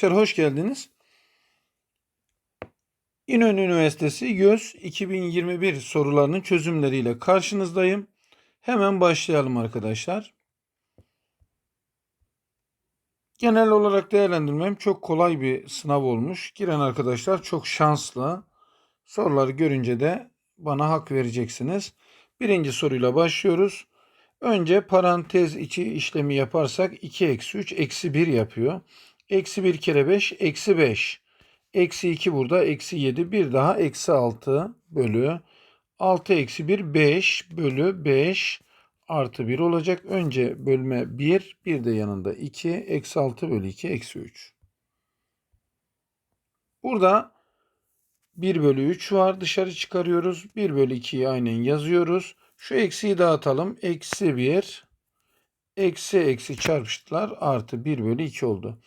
Arkadaşlar hoş geldiniz. İnönü Üniversitesi YÖS 2021 sorularının çözümleriyle karşınızdayım. Hemen başlayalım arkadaşlar. Genel olarak değerlendirmem çok kolay bir sınav olmuş. Giren arkadaşlar çok şanslı. Soruları görünce de bana hak vereceksiniz. Birinci soruyla başlıyoruz. Önce parantez içi işlemi yaparsak 2 eksi 3 eksi 1 yapıyor. Eksi 1 kere 5 eksi 5. Eksi 2 burada eksi 7 bir daha eksi 6 bölü 6 eksi 1 5 bölü 5 artı 1 olacak. Önce bölme 1 bir de yanında 2 eksi 6 bölü 2 eksi 3. Burada 1 bölü 3 var dışarı çıkarıyoruz. 1 bölü 2'yi aynen yazıyoruz. Şu eksiyi dağıtalım. Eksi 1 eksi eksi çarpıştılar artı 1 bölü 2 oldu.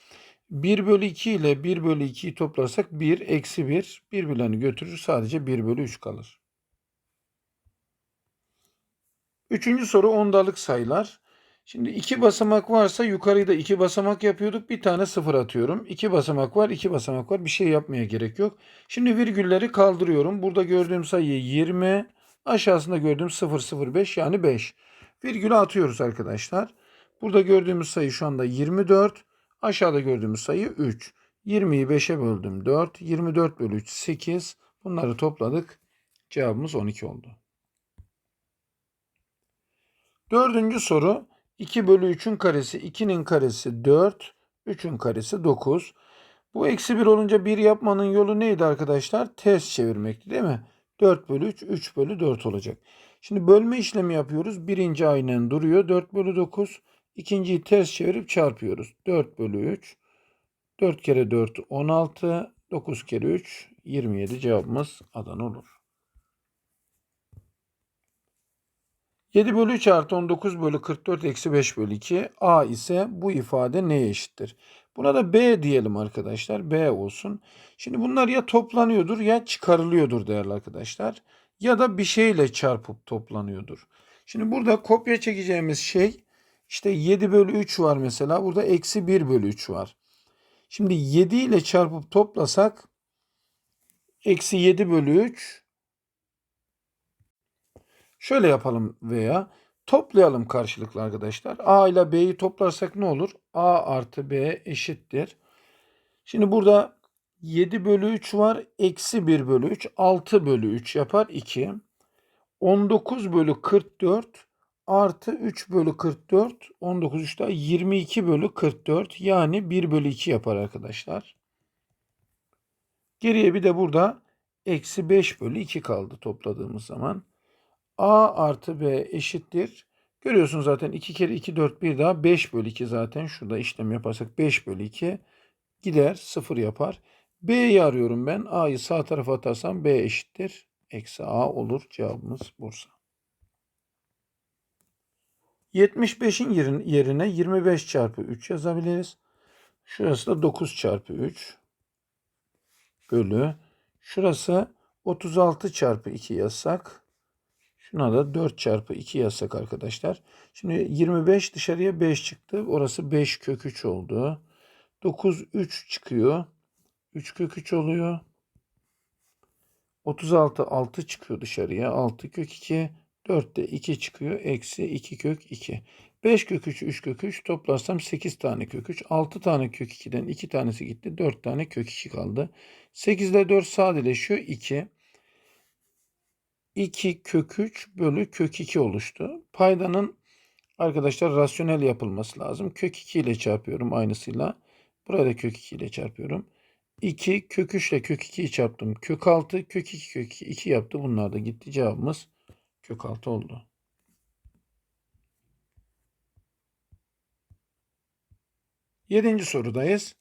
1 bölü 2 ile 1 bölü 2'yi toplarsak 1 eksi 1 birbirlerini götürür sadece 1 bölü 3 kalır. Üçüncü soru ondalık sayılar. Şimdi iki basamak varsa yukarıyı da iki basamak yapıyorduk. Bir tane sıfır atıyorum. İki basamak var, iki basamak var. Bir şey yapmaya gerek yok. Şimdi virgülleri kaldırıyorum. Burada gördüğüm sayı 20. Aşağısında gördüğüm 005 yani 5. Virgülü atıyoruz arkadaşlar. Burada gördüğümüz sayı şu anda 24. Aşağıda gördüğümüz sayı 3. 20'yi 5'e böldüm 4. 24 bölü 3 8. Bunları topladık. Cevabımız 12 oldu. Dördüncü soru 2 bölü 3'ün karesi 2'nin karesi 4. 3'ün karesi 9. Bu eksi 1 olunca 1 yapmanın yolu neydi arkadaşlar? Ters çevirmekti değil mi? 4 bölü 3 3 bölü 4 olacak. Şimdi bölme işlemi yapıyoruz. Birinci aynen duruyor. 4 bölü 9. İkinciyi ters çevirip çarpıyoruz. 4 bölü 3. 4 kere 4 16. 9 kere 3 27 cevabımız Adana olur. 7 bölü 3 artı 19 bölü 44 eksi 5 bölü 2. A ise bu ifade neye eşittir? Buna da B diyelim arkadaşlar. B olsun. Şimdi bunlar ya toplanıyordur ya çıkarılıyordur değerli arkadaşlar. Ya da bir şeyle çarpıp toplanıyordur. Şimdi burada kopya çekeceğimiz şey işte 7 bölü 3 var mesela. Burada eksi 1 bölü 3 var. Şimdi 7 ile çarpıp toplasak eksi 7 bölü 3 Şöyle yapalım veya toplayalım karşılıklı arkadaşlar. A ile B'yi toplarsak ne olur? A artı B eşittir. Şimdi burada 7 bölü 3 var. Eksi 1 bölü 3. 6 bölü 3 yapar 2. 19 bölü 44 artı 3 bölü 44. 19 3 daha 22 bölü 44. Yani 1 bölü 2 yapar arkadaşlar. Geriye bir de burada eksi 5 bölü 2 kaldı topladığımız zaman. A artı B eşittir. Görüyorsunuz zaten 2 kere 2 4 bir daha 5 bölü 2 zaten. Şurada işlem yaparsak 5 bölü 2 gider 0 yapar. B'yi arıyorum ben. A'yı sağ tarafa atarsam B eşittir. Eksi A olur. Cevabımız Bursa. 75'in yerine 25 çarpı 3 yazabiliriz. Şurası da 9 çarpı 3 bölü. Şurası 36 çarpı 2 yazsak. Şuna da 4 çarpı 2 yazsak arkadaşlar. Şimdi 25 dışarıya 5 çıktı. Orası 5 kök 3 oldu. 9 3 çıkıyor. 3 kök 3 oluyor. 36 6 çıkıyor dışarıya. 6 kök 2. 4 de 2 çıkıyor. Eksi 2 kök 2. 5 kök 3 3 kök 3 toplarsam 8 tane kök 3. 6 tane kök 2'den 2 tanesi gitti. 4 tane kök 2 kaldı. 8 ile 4 sadeleşiyor. 2. 2 kök 3 bölü kök 2 oluştu. Paydanın arkadaşlar rasyonel yapılması lazım. Kök 2 ile çarpıyorum aynısıyla. Buraya da kök 2 ile çarpıyorum. 2 kök 3 ile kök 2'yi çarptım. Kök 6 kök 2 kök 2, 2 yaptı. Bunlar da gitti. Cevabımız kök 6 oldu. Yedinci sorudayız.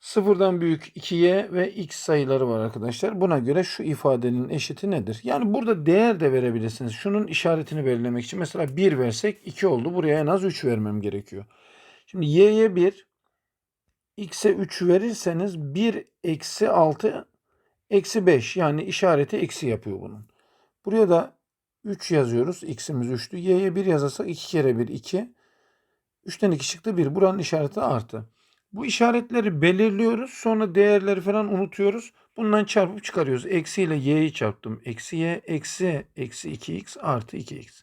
Sıfırdan büyük 2y ve x sayıları var arkadaşlar. Buna göre şu ifadenin eşiti nedir? Yani burada değer de verebilirsiniz. Şunun işaretini belirlemek için mesela 1 versek 2 oldu. Buraya en az 3 vermem gerekiyor. Şimdi y'ye 1, x'e 3 verirseniz 1 eksi 6 eksi 5 yani işareti eksi yapıyor bunun. Buraya da 3 yazıyoruz. x'imiz 3'tü. y'ye 1 yazarsak 2 kere 1 2. 3'ten 2 çıktı 1. Buranın işareti artı. Bu işaretleri belirliyoruz. Sonra değerleri falan unutuyoruz. Bundan çarpıp çıkarıyoruz. Eksi ile y'yi çarptım. Eksi y eksi eksi 2x artı 2x.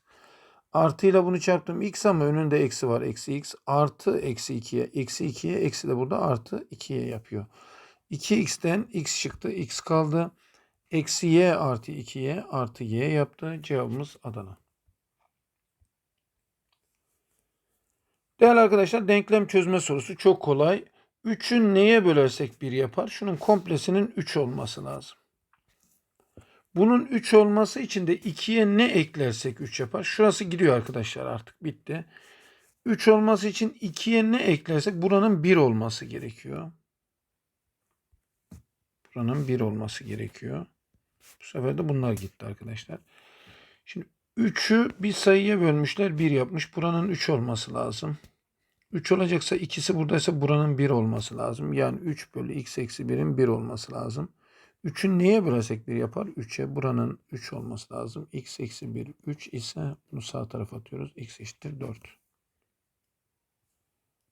Artı ile bunu çarptım x ama önünde eksi var. Eksi x artı eksi 2'ye. Eksi 2'ye eksi de burada artı 2'ye yapıyor. 2x'ten x çıktı. x kaldı. Eksi y artı 2y artı y yaptı. Cevabımız Adana. Değerli arkadaşlar denklem çözme sorusu çok kolay. 3'ü neye bölersek 1 yapar? Şunun komplesinin 3 olması lazım. Bunun 3 olması için de 2'ye ne eklersek 3 yapar? Şurası gidiyor arkadaşlar artık bitti. 3 olması için 2'ye ne eklersek buranın 1 olması gerekiyor. Buranın 1 olması gerekiyor. Bu sefer de bunlar gitti arkadaşlar. Şimdi 3'ü bir sayıya bölmüşler 1 yapmış. Buranın 3 olması lazım. 3 olacaksa ikisi buradaysa buranın 1 olması lazım. Yani 3 bölü x eksi 1'in 1 olması lazım. 3'ün neye bölersek 1 yapar? 3'e buranın 3 olması lazım. x eksi 1 3 ise bunu sağ tarafa atıyoruz. x eşittir 4.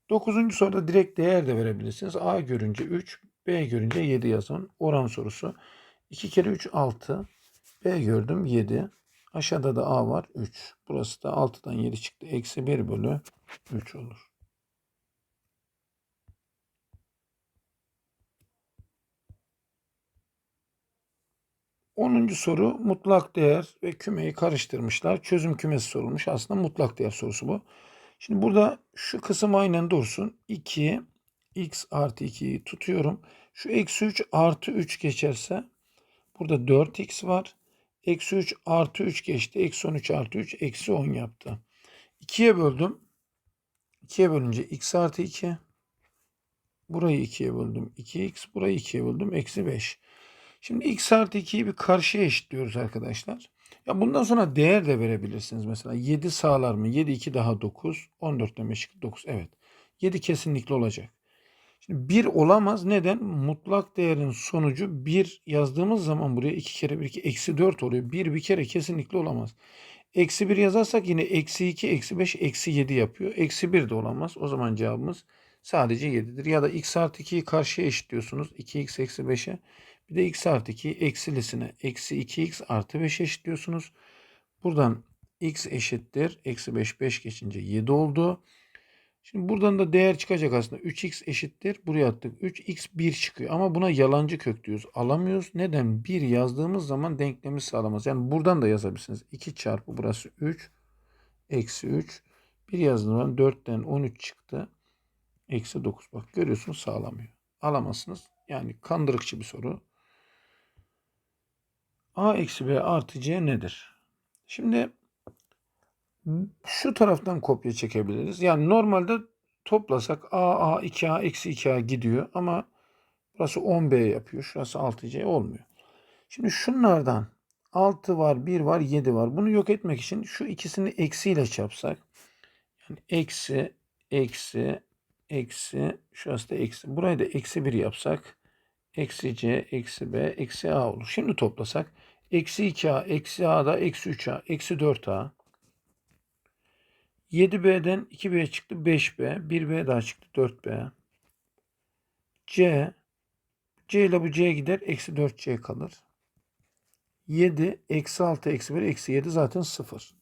9. soruda direkt değer de verebilirsiniz. A görünce 3, B görünce 7 yazın. Oran sorusu. 2 kere 3 6. B gördüm 7. Aşağıda da A var 3. Burası da 6'dan 7 çıktı. Eksi 1 bölü 3 olur. Onuncu soru mutlak değer ve kümeyi karıştırmışlar. Çözüm kümesi sorulmuş. Aslında mutlak değer sorusu bu. Şimdi burada şu kısım aynen dursun. 2 x artı 2'yi tutuyorum. Şu eksi 3 artı 3 geçerse burada 4x var. Eksi 3 artı 3 geçti. Eksi 13 artı 3 eksi 10 yaptı. 2'ye böldüm. 2'ye bölünce x artı 2. Burayı 2'ye böldüm. 2x. Burayı 2'ye böldüm. Eksi 5. Şimdi x artı 2'yi bir karşıya eşitliyoruz arkadaşlar. Ya bundan sonra değer de verebilirsiniz. Mesela 7 sağlar mı? 7 2 daha 9. 14 demek 9. Evet. 7 kesinlikle olacak. Şimdi 1 olamaz. Neden? Mutlak değerin sonucu 1 yazdığımız zaman buraya 2 kere 1 2 eksi 4 oluyor. 1 bir kere kesinlikle olamaz. Eksi 1 yazarsak yine eksi 2 eksi 5 eksi 7 yapıyor. Eksi 1 de olamaz. O zaman cevabımız sadece 7'dir. Ya da x artı 2'yi karşıya eşitliyorsunuz. 2x eksi 5'e. Bir de x artı 2 eksilisine eksi 2x artı 5 eşitliyorsunuz. Buradan x eşittir. Eksi 5 5 geçince 7 oldu. Şimdi buradan da değer çıkacak aslında. 3x eşittir. Buraya attık. 3x 1 çıkıyor. Ama buna yalancı kök diyoruz. Alamıyoruz. Neden? 1 yazdığımız zaman denklemi sağlamaz. Yani buradan da yazabilirsiniz. 2 çarpı burası 3. Eksi 3. 1 yazdığım zaman 4'ten 13 çıktı. Eksi 9. Bak görüyorsunuz sağlamıyor. Alamazsınız. Yani kandırıkçı bir soru. A eksi B artı C nedir? Şimdi şu taraftan kopya çekebiliriz. Yani normalde toplasak A, A, 2A, eksi 2A gidiyor ama burası 10B yapıyor. Şurası 6C olmuyor. Şimdi şunlardan 6 var, 1 var, 7 var. Bunu yok etmek için şu ikisini eksiyle çarpsak. Yani eksi, eksi, eksi, şurası da eksi. Burayı da eksi 1 yapsak. Eksi C, eksi B, eksi A olur. Şimdi toplasak. Eksi 2A, eksi A da eksi 3A, eksi 4A. 7B'den 2B çıktı 5B. 1B daha çıktı 4B. C. C ile bu C gider. Eksi 4C kalır. 7 eksi 6 eksi 1 eksi 7 zaten 0.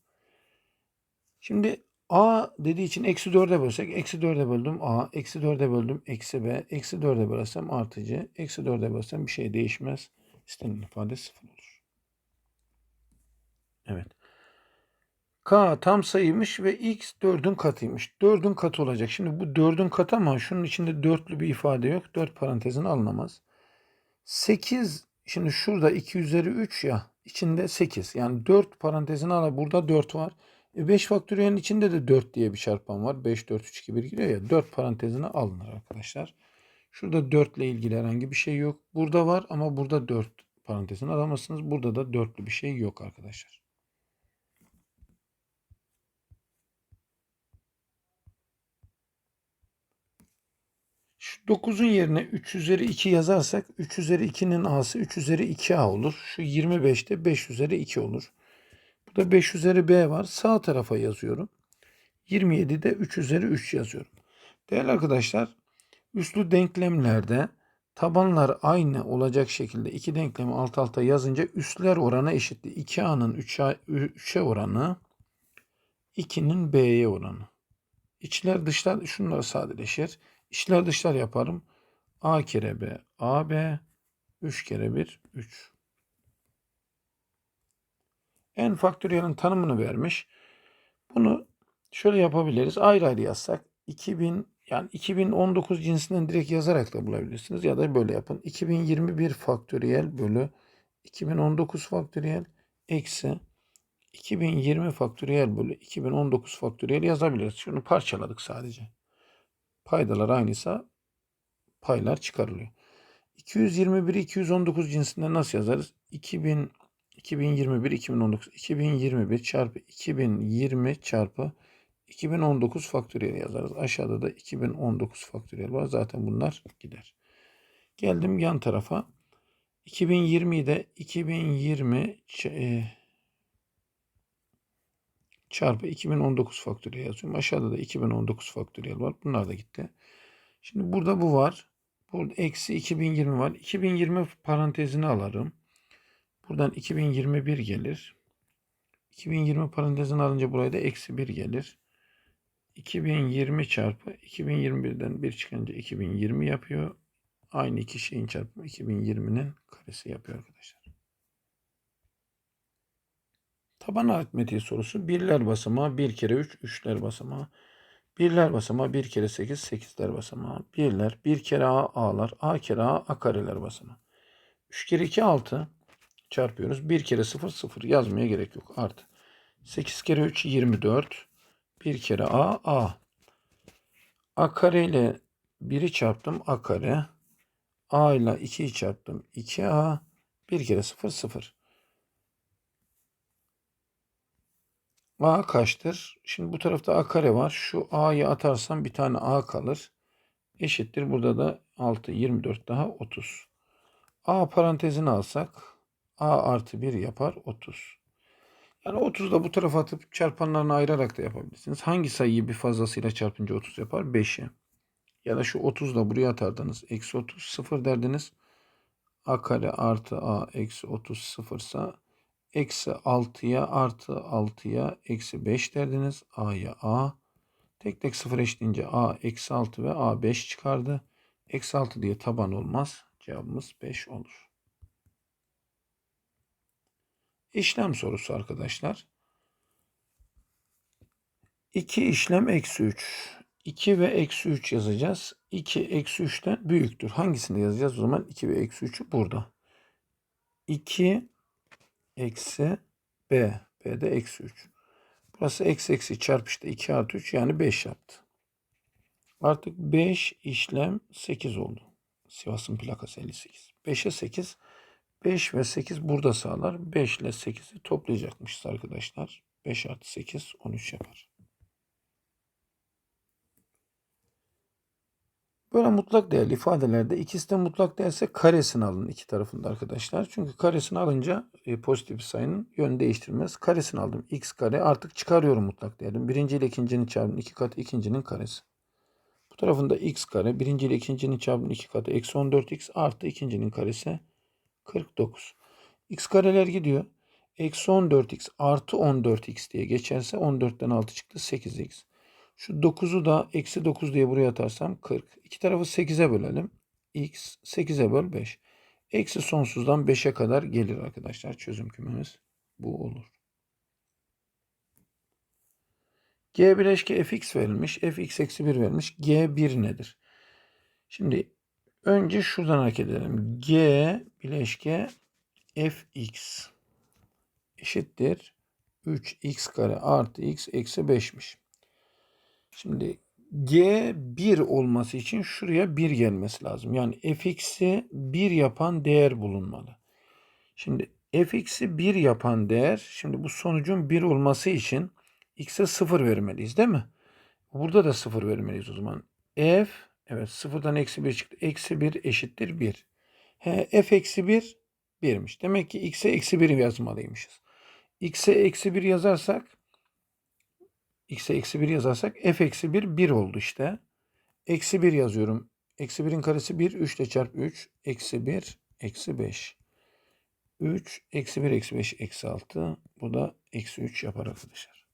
Şimdi A dediği için eksi 4'e bölsek eksi 4'e böldüm A. Eksi 4'e böldüm eksi B. Eksi 4'e bölsem artı C. Eksi 4'e bölsem bir şey değişmez. İstenilen ifade 0 olur. Evet. K tam sayıymış ve x 4'ün katıymış. 4'ün katı olacak. Şimdi bu 4'ün katı ama şunun içinde dörtlü bir ifade yok. 4 parantezin alınamaz. 8 şimdi şurada 2 üzeri 3 ya içinde 8. Yani 4 parantezini al. Burada 4 var. E 5 faktöriyelin içinde de 4 diye bir çarpan var. 5, 4, 3, 2, 1 giriyor ya. 4 parantezine alınır arkadaşlar. Şurada 4 ile ilgili herhangi bir şey yok. Burada var ama burada 4 parantezini alamazsınız. Burada da dörtlü bir şey yok arkadaşlar. 9'un yerine 3 üzeri 2 yazarsak 3 üzeri 2'nin a'sı 3 üzeri 2a olur. Şu 25'te 5 üzeri 2 olur. Burada 5 üzeri b var. Sağ tarafa yazıyorum. 27'de 3 üzeri 3 yazıyorum. Değerli arkadaşlar Üslü denklemlerde tabanlar aynı olacak şekilde iki denklemi alt alta yazınca üsler oranı eşittir. 2A'nın 3'e 3'e oranı 2'nin B'ye oranı. İçler dışlar şunlar sadeleşir. İçler dışlar yaparım. A kere B, AB 3 kere 1, 3. En faktöriyelin tanımını vermiş. Bunu şöyle yapabiliriz. Ayrı ayrı yazsak 2000 yani 2019 cinsinden direkt yazarak da bulabilirsiniz ya da böyle yapın. 2021 faktöriyel bölü 2019 faktöriyel eksi 2020 faktöriyel bölü 2019 faktöriyel yazabiliriz. Şunu parçaladık sadece. Paydalar aynıysa paylar çıkarılıyor. 221'i 219 cinsinden nasıl yazarız? 2000 2021 2019 2021 çarpı 2020 çarpı 2019 faktöriyel yazarız. Aşağıda da 2019 faktöriyel var. Zaten bunlar gider. Geldim yan tarafa. 2020'yi de 2020 ç- e, çarpı 2019 faktöriyel yazıyorum. Aşağıda da 2019 faktöriyel var. Bunlar da gitti. Şimdi burada bu var. Burada eksi 2020 var. 2020 parantezini alırım. Buradan 2021 gelir. 2020 parantezini alınca buraya da eksi 1 gelir. 2020 çarpı 2021'den 1 çıkınca 2020 yapıyor. Aynı iki şeyin çarpımı 2020'nin karesi yapıyor arkadaşlar. Taban aritmetiği sorusu birler basamağı 1 kere 3, üçler basamağı. Birler basamağı 1 kere 8, sekizler basamağı. Birler, 1 kere A, A'lar, A kere A, A kareler basamağı. 3 kere 2, 6 çarpıyoruz. 1 kere 0, 0 yazmaya gerek yok. Artı. 8 kere 3, 24. 1 kere A, A. A kare ile 1'i çarptım A kare. A ile 2'yi çarptım 2A. 1 kere 0, 0. A kaçtır? Şimdi bu tarafta A kare var. Şu A'yı atarsam bir tane A kalır. Eşittir. Burada da 6, 24 daha 30. A parantezini alsak A artı 1 yapar 30. Yani 30 da bu tarafa atıp çarpanlarını ayırarak da yapabilirsiniz. Hangi sayıyı bir fazlasıyla çarpınca 30 yapar? 5'i. Ya da şu 30 da buraya atardınız. Eksi 30 0 derdiniz. A kare artı A eksi 30 sıfırsa eksi 6'ya artı 6'ya eksi 5 derdiniz. A'ya A. Tek tek sıfır eşitince A eksi 6 ve A 5 çıkardı. Eksi 6 diye taban olmaz. Cevabımız 5 olur. İşlem sorusu arkadaşlar. 2 işlem eksi 3. 2 ve eksi 3 yazacağız. 2 eksi 3'ten büyüktür. Hangisini yazacağız o zaman? 2 ve eksi 3'ü burada. 2 eksi B. B'de eksi 3. Burası eksi eksi çarpıştı. 2 artı 3 yani 5 yaptı. Artık 5 işlem 8 oldu. Sivas'ın plakası 58. 5'e 8. 5 ve 8 burada sağlar. 5 ile 8'i toplayacakmışız arkadaşlar. 5 artı 8 13 yapar. Böyle mutlak değerli ifadelerde ikisi de mutlak değerse karesini alın iki tarafında arkadaşlar. Çünkü karesini alınca e, pozitif sayının yön değiştirmez. Karesini aldım. x kare artık çıkarıyorum mutlak değerini. Birinci ile ikincinin çarpımı iki katı ikincinin karesi. Bu tarafında x kare birinci ile ikincinin çarpımı iki katı eksi 14x artı ikincinin karesi 49. x kareler gidiyor. Eksi 14x artı 14x diye geçerse 14'ten 6 çıktı 8x. Şu 9'u da eksi 9 diye buraya atarsam 40. İki tarafı 8'e bölelim. x 8'e böl 5. Eksi sonsuzdan 5'e kadar gelir arkadaşlar. Çözüm kümemiz bu olur. G bileşke fx verilmiş. fx eksi 1 verilmiş. G1 nedir? Şimdi önce şuradan hareket edelim. G bileşke fx eşittir 3x kare artı x eksi 5'miş. Şimdi g 1 olması için şuraya 1 gelmesi lazım. Yani fx'i 1 yapan değer bulunmalı. Şimdi fx'i 1 yapan değer, şimdi bu sonucun 1 olması için x'e 0 vermeliyiz değil mi? Burada da 0 vermeliyiz o zaman. f, evet 0'dan eksi 1 çıktı. Eksi 1 eşittir 1. He, f eksi 1, 1'miş. Demek ki x'e eksi 1 yazmalıymışız. x'e eksi 1 yazarsak x'e eksi 1 yazarsak f eksi 1 1 oldu işte. Eksi 1 yazıyorum. Eksi 1'in karesi 1. 3 ile çarp 3. Eksi 1. Eksi 5. 3. Eksi 1. Eksi 5. Eksi 6. Bu da eksi 3 yapar arkadaşlar.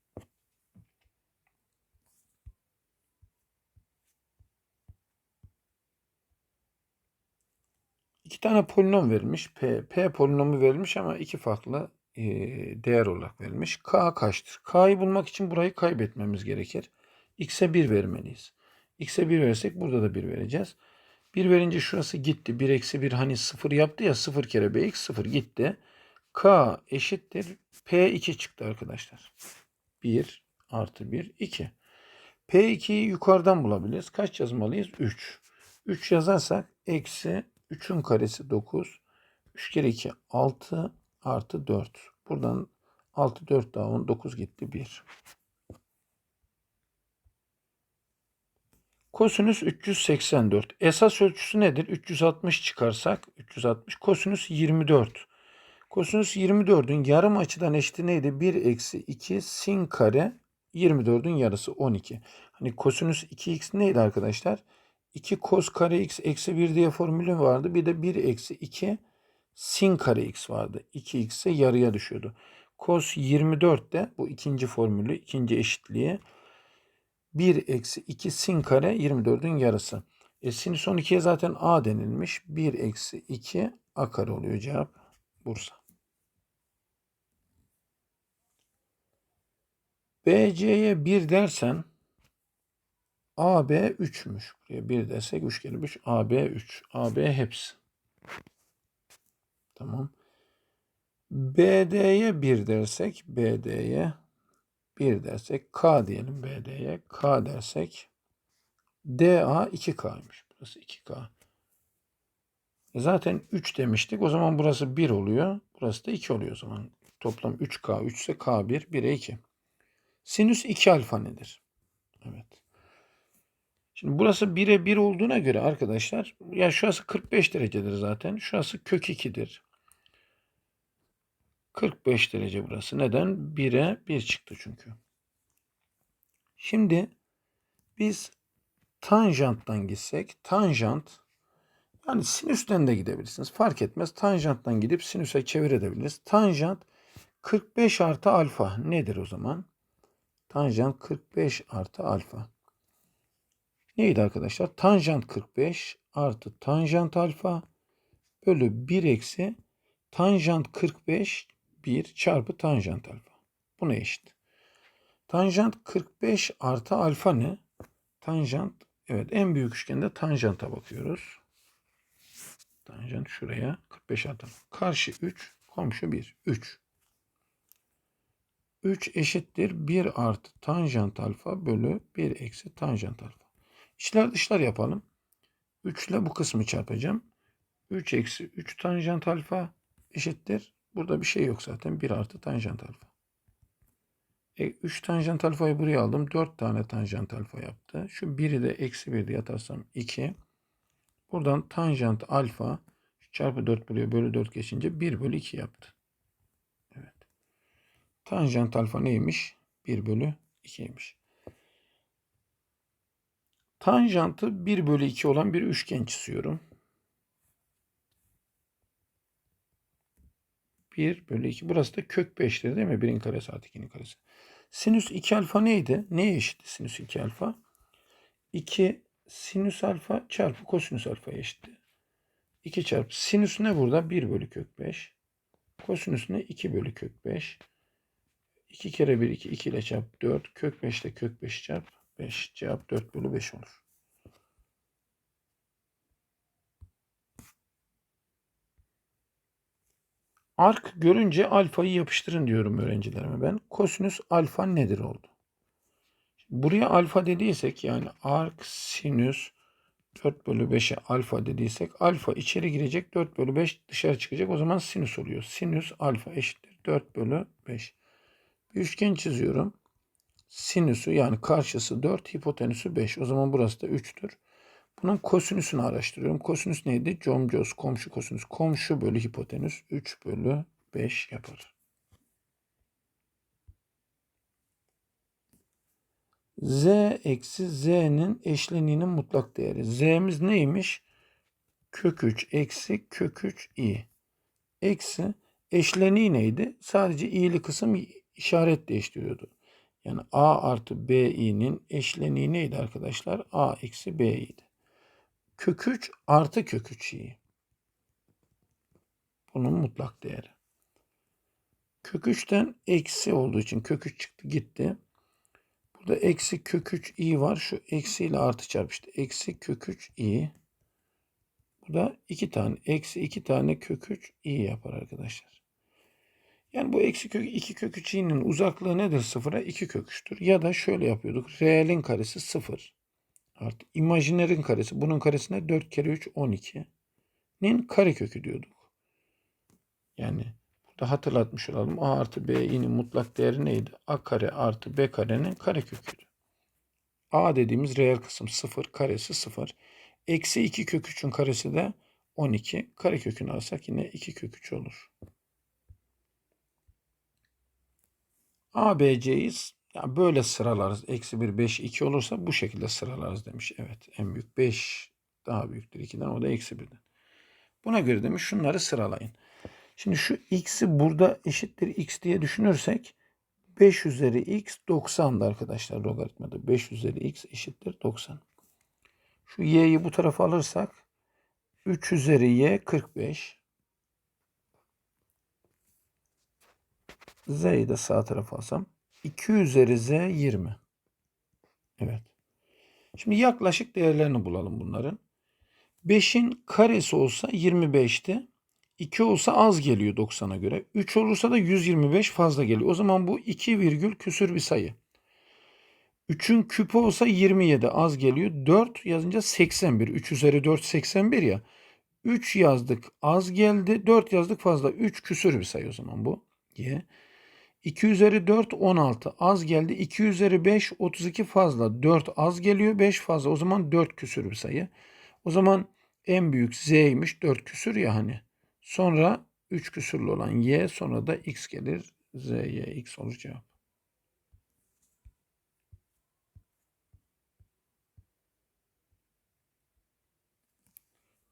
İki tane polinom verilmiş. P, P polinomu verilmiş ama iki farklı değer olarak verilmiş. K kaçtır? K'yı bulmak için burayı kaybetmemiz gerekir. X'e 1 vermeliyiz. X'e 1 versek burada da 1 vereceğiz. 1 verince şurası gitti. 1 eksi 1 hani 0 yaptı ya 0 kere bx 0 gitti. K eşittir. P2 çıktı arkadaşlar. 1 artı 1 2. P2'yi yukarıdan bulabiliriz. Kaç yazmalıyız? 3. 3 yazarsak eksi 3'ün karesi 9. 3 kere 2 6 artı 4. Buradan 6 4 daha 10 9 gitti 1. Kosinüs 384. Esas ölçüsü nedir? 360 çıkarsak 360. Kosinüs 24. Kosinüs 24'ün yarım açıdan eşiti neydi? 1 eksi 2 sin kare 24'ün yarısı 12. Hani kosinüs 2x neydi arkadaşlar? 2 kos kare x eksi 1 diye formülü vardı. Bir de 1 eksi 2 sin kare x vardı. 2x ise yarıya düşüyordu. Kos 24 de bu ikinci formülü, ikinci eşitliği 1 eksi 2 sin kare 24'ün yarısı. E, sinüs 12'ye zaten a denilmiş. 1 eksi 2 a kare oluyor cevap Bursa. BC'ye 1 dersen AB 3'müş. Buraya 1 desek 3 kere 3 AB 3. AB hepsi. Tamam. BD'ye 1 dersek BD'ye 1 dersek K diyelim BD'ye. K dersek DA 2K'ymış. Burası 2K. E zaten 3 demiştik. O zaman burası 1 oluyor. Burası da 2 oluyor o zaman. Toplam 3K. 3 ise K1. 1'e 2. Sinüs 2 alfa nedir? Evet. Şimdi burası 1'e 1 olduğuna göre arkadaşlar ya şurası 45 derecedir zaten. Şurası kök 2'dir. 45 derece burası. Neden? 1'e 1 çıktı çünkü. Şimdi biz tanjanttan gitsek tanjant yani sinüsten de gidebilirsiniz. Fark etmez. Tanjanttan gidip sinüse çevirebiliriz. Tanjant 45 artı alfa nedir o zaman? Tanjant 45 artı alfa. Neydi arkadaşlar? Tanjant 45 artı tanjant alfa bölü 1 eksi tanjant 45 1 çarpı tanjant alfa. Buna eşit. Tanjant 45 artı alfa ne? Tanjant evet en büyük üçgende tanjanta bakıyoruz. Tanjant şuraya 45 artı Karşı 3 komşu 1. 3. 3 eşittir 1 artı tanjant alfa bölü 1 eksi tanjant alfa. İçler dışlar yapalım. 3 ile bu kısmı çarpacağım. 3 eksi 3 tanjant alfa eşittir. Burada bir şey yok zaten. 1 artı tanjant alfa. E, 3 tanjant alfayı buraya aldım. 4 tane tanjant alfa yaptı. Şu 1'i de eksi 1 diye atarsam 2. Buradan tanjant alfa çarpı 4 buraya bölü 4 geçince 1 bölü 2 yaptı. Evet. Tanjant alfa neymiş? 1 bölü 2'ymiş. Tanjantı 1 bölü 2 olan bir üçgen çiziyorum. 1 bölü 2. Burası da kök 5'tir değil mi? 1'in karesi artı 2'nin karesi. Sinüs 2 alfa neydi? Neye eşitti sinüs 2 alfa? 2 sinüs alfa çarpı kosinüs alfaya eşitti. 2 çarpı sinüs ne burada? 1 bölü kök 5. Kosinüs ne? 2 bölü kök 5. 2 kere 1 2 2 ile çarp 4. Kök 5 ile kök 5 çarp 5. Cevap 4 bölü 5 olur. Ark görünce alfayı yapıştırın diyorum öğrencilerime ben. Kosinüs alfa nedir oldu? Buraya alfa dediysek yani ark sinüs 4 bölü 5'e alfa dediysek alfa içeri girecek 4 bölü 5 dışarı çıkacak o zaman sinüs oluyor. Sinüs alfa eşittir 4 bölü 5. Bir üçgen çiziyorum. Sinüsü yani karşısı 4 hipotenüsü 5 o zaman burası da 3'tür. Bunun kosinüsünü araştırıyorum. Kosinüs neydi? Comcos komşu kosinüs. Komşu bölü hipotenüs 3 bölü 5 yapar. Z eksi Z'nin eşleniğinin mutlak değeri. Z'miz neymiş? Kök 3 eksi kök 3 i. Eksi eşleniği neydi? Sadece i'li kısım işaret değiştiriyordu. Yani a artı b i'nin eşleniği neydi arkadaşlar? a eksi b i'ydi. Kök 3 artı kök 3 i. Bunun mutlak değeri. Kök 3'ten eksi olduğu için kök 3 çıktı gitti. Burada eksi kök 3 i var. Şu eksiyle artı çarpıştı. Eksi kök 3 i. Bu da 2 tane. Eksi 2 tane kök 3 i yapar arkadaşlar. Yani bu eksi kök 2 kök 3 i'nin uzaklığı nedir sıfıra? 2 kök 3'tür. Ya da şöyle yapıyorduk. Reelin karesi 0. Artı imajinerin karesi. Bunun karesine 4 kere 3 12'nin karekökü diyorduk. Yani burada hatırlatmış olalım. A artı B i'nin mutlak değeri neydi? A kare artı B karenin kareköküydü. A dediğimiz reel kısım 0, karesi 0. Eksi 2 kök 3'ün karesi de 12. Karekökünü alsak yine 2 kök 3 olur. A, B, C'yi ya böyle sıralarız. Eksi 1, 5, 2 olursa bu şekilde sıralarız demiş. Evet en büyük 5 daha büyüktür 2'den o da eksi 1'den. Buna göre demiş şunları sıralayın. Şimdi şu x'i burada eşittir x diye düşünürsek 5 üzeri x 90'da arkadaşlar logaritmada. 5 üzeri x eşittir 90. Şu y'yi bu tarafa alırsak 3 üzeri y 45. Z'yi de sağ tarafa alsam 2 üzeri z 20. Evet. Şimdi yaklaşık değerlerini bulalım bunların. 5'in karesi olsa 25'ti. 2 olsa az geliyor 90'a göre. 3 olursa da 125 fazla geliyor. O zaman bu 2 virgül küsür bir sayı. 3'ün küpü olsa 27 az geliyor. 4 yazınca 81. 3 üzeri 4 81 ya. 3 yazdık az geldi. 4 yazdık fazla. 3 küsür bir sayı o zaman bu. Y. 2 üzeri 4 16 az geldi. 2 üzeri 5 32 fazla. 4 az geliyor. 5 fazla. O zaman 4 küsür bir sayı. O zaman en büyük z'ymiş. 4 küsür ya hani. Sonra 3 küsürlü olan y sonra da x gelir. z, y, x olur cevap.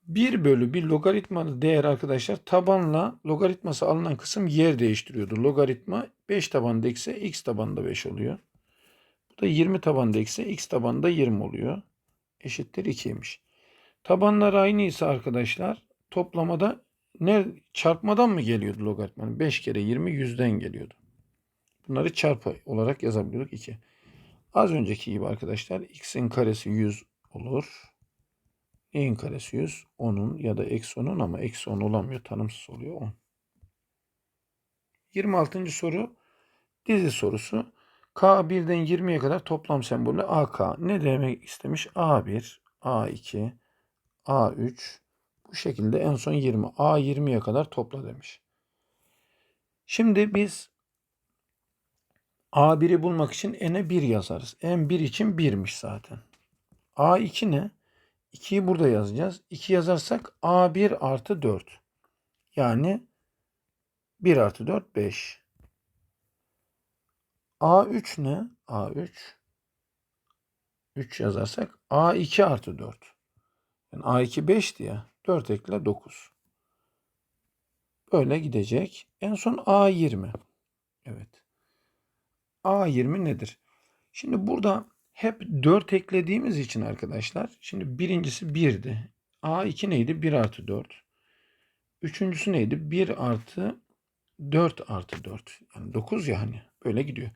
Bir bölü bir logaritmalı değer arkadaşlar tabanla logaritması alınan kısım yer değiştiriyordu. Logaritma 5 tabanda ekse x tabanda 5 oluyor. Bu da 20 tabanda ekse x tabanda 20 oluyor. Eşittir 2'ymiş. Tabanlar aynıysa arkadaşlar toplamada ne çarpmadan mı geliyordu logaritmanın? 5 kere 20 yüzden geliyordu. Bunları çarpı olarak yazabiliyorduk 2. Az önceki gibi arkadaşlar x'in karesi 100 olur. Y'in karesi 100. 10'un ya da eksi 10'un ama eksi 10 olamıyor. Tanımsız oluyor 10. 26. soru dizi sorusu. K 1'den 20'ye kadar toplam sembolü AK. Ne demek istemiş? A1, A2, A3, bu şekilde en son 20. A 20'ye kadar topla demiş. Şimdi biz A1'i bulmak için n'e 1 yazarız. n 1 için 1'miş zaten. A2 ne? 2'yi burada yazacağız. 2 yazarsak A1 artı 4. Yani 1 artı 4 5. A3 ne? A3 3 yazarsak A2 artı 4. Yani A2 5'ti ya. 4 ekle 9. Böyle gidecek. En son A20. Evet. A20 nedir? Şimdi burada hep 4 eklediğimiz için arkadaşlar. Şimdi birincisi 1'di. A2 neydi? 1 artı 4. Üçüncüsü neydi? 1 artı 4 artı 4. Yani 9 ya hani. Böyle gidiyor.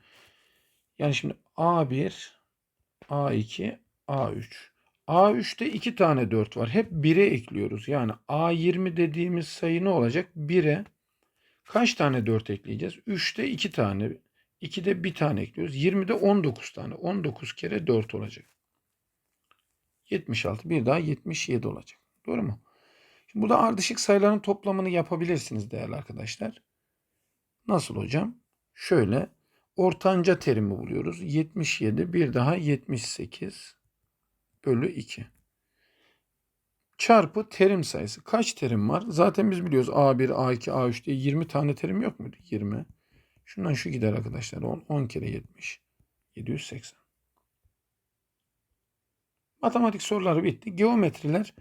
Yani şimdi A1, A2, A3. A3'te 2 tane 4 var. Hep 1'e ekliyoruz. Yani A20 dediğimiz sayı ne olacak? 1'e kaç tane 4 ekleyeceğiz? 3'te 2 tane. 2'de 1 tane ekliyoruz. 20'de 19 tane. 19 kere 4 olacak. 76. Bir daha 77 olacak. Doğru mu? Şimdi burada ardışık sayıların toplamını yapabilirsiniz değerli arkadaşlar. Nasıl hocam? Şöyle ortanca terimi buluyoruz. 77 bir daha 78 bölü 2. Çarpı terim sayısı. Kaç terim var? Zaten biz biliyoruz A1, A2, A3 diye 20 tane terim yok muydu? 20. Şundan şu gider arkadaşlar. 10, 10 kere 70. 780. Matematik soruları bitti. Geometriler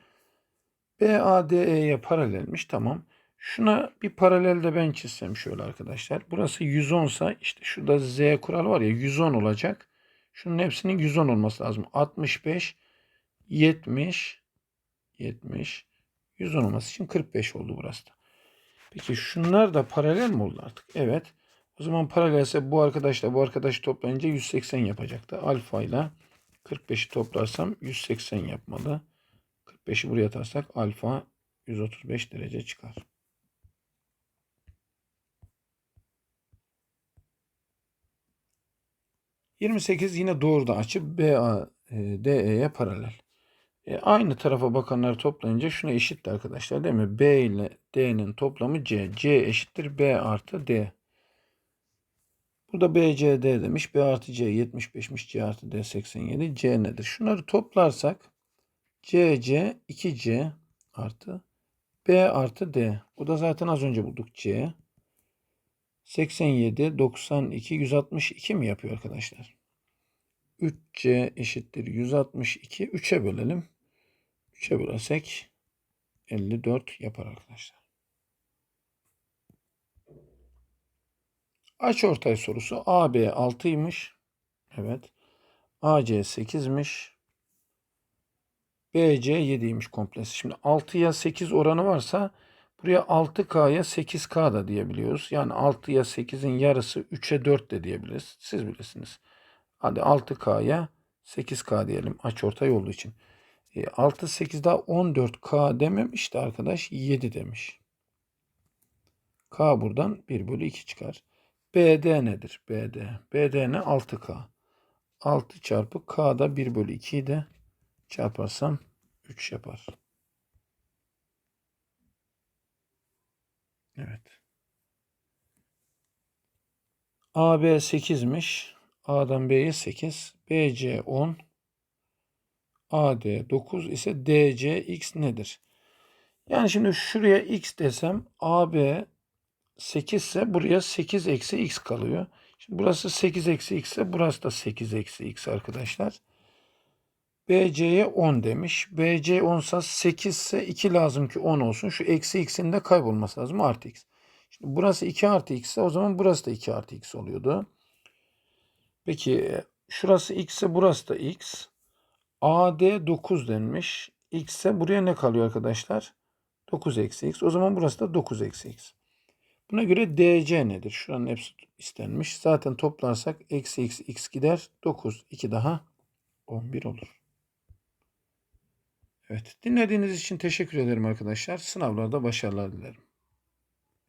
BADE'ye paralelmiş. Tamam. Şuna bir paralel de ben çizsem şöyle arkadaşlar. Burası 110 sa işte şurada Z kuralı var ya 110 olacak. Şunun hepsinin 110 olması lazım. 65, 70, 70, 110 olması için 45 oldu burası da. Peki şunlar da paralel mi oldu artık? Evet. O zaman paralelse bu arkadaşla bu arkadaş toplayınca 180 yapacaktı. Alfa ile 45'i toplarsam 180 yapmalı. 45'i buraya atarsak alfa 135 derece çıkar. ...28 yine doğruda açıp BADE'ye paralel. E, aynı tarafa bakanları toplayınca şuna eşitti arkadaşlar değil mi? B ile D'nin toplamı C. C eşittir B artı D. Burada BCD demiş. B artı C 75'miş. C artı D 87. C nedir? Şunları toplarsak CC 2C artı B artı D. Bu da zaten az önce bulduk C. 87, 92, 162 mi yapıyor arkadaşlar? 3C eşittir 162. 3'e bölelim. 3'e bölersek 54 yapar arkadaşlar. Aç ortay sorusu AB 6'ymış. Evet. AC 8'miş. BC 7'ymiş komplesi. Şimdi 6'ya 8 oranı varsa buraya 6K'ya 8K da diyebiliyoruz. Yani 6'ya 8'in yarısı 3'e 4 de diyebiliriz. Siz bilirsiniz. Hadi 6K'ya 8K diyelim açıortay olduğu için. E, 6 8 daha 14K dememiş de arkadaş 7 demiş. K buradan 1 bölü 2 çıkar. BD nedir? BD. BD ne? 6K. 6 çarpı K da 1 bölü 2'yi de çarparsam 3 yapar. Evet. AB 8'miş. A'dan B'ye 8. BC 10. AD 9 ise DC X nedir? Yani şimdi şuraya X desem AB 8 ise buraya 8 eksi X kalıyor. Şimdi burası 8 eksi X ise burası da 8 eksi X arkadaşlar. BC'ye 10 demiş. BC 10 ise 8 ise 2 lazım ki 10 olsun. Şu eksi X'in de kaybolması lazım. Artı X. Şimdi burası 2 artı X ise o zaman burası da 2 artı X oluyordu. Peki şurası X ise burası da X. AD 9 denmiş. X ise buraya ne kalıyor arkadaşlar? 9 eksi X. O zaman burası da 9 eksi X. Buna göre DC nedir? Şuranın hepsi istenmiş. Zaten toplarsak eksi X, X gider. 9, 2 daha 11 olur. Evet. Dinlediğiniz için teşekkür ederim arkadaşlar. Sınavlarda başarılar dilerim.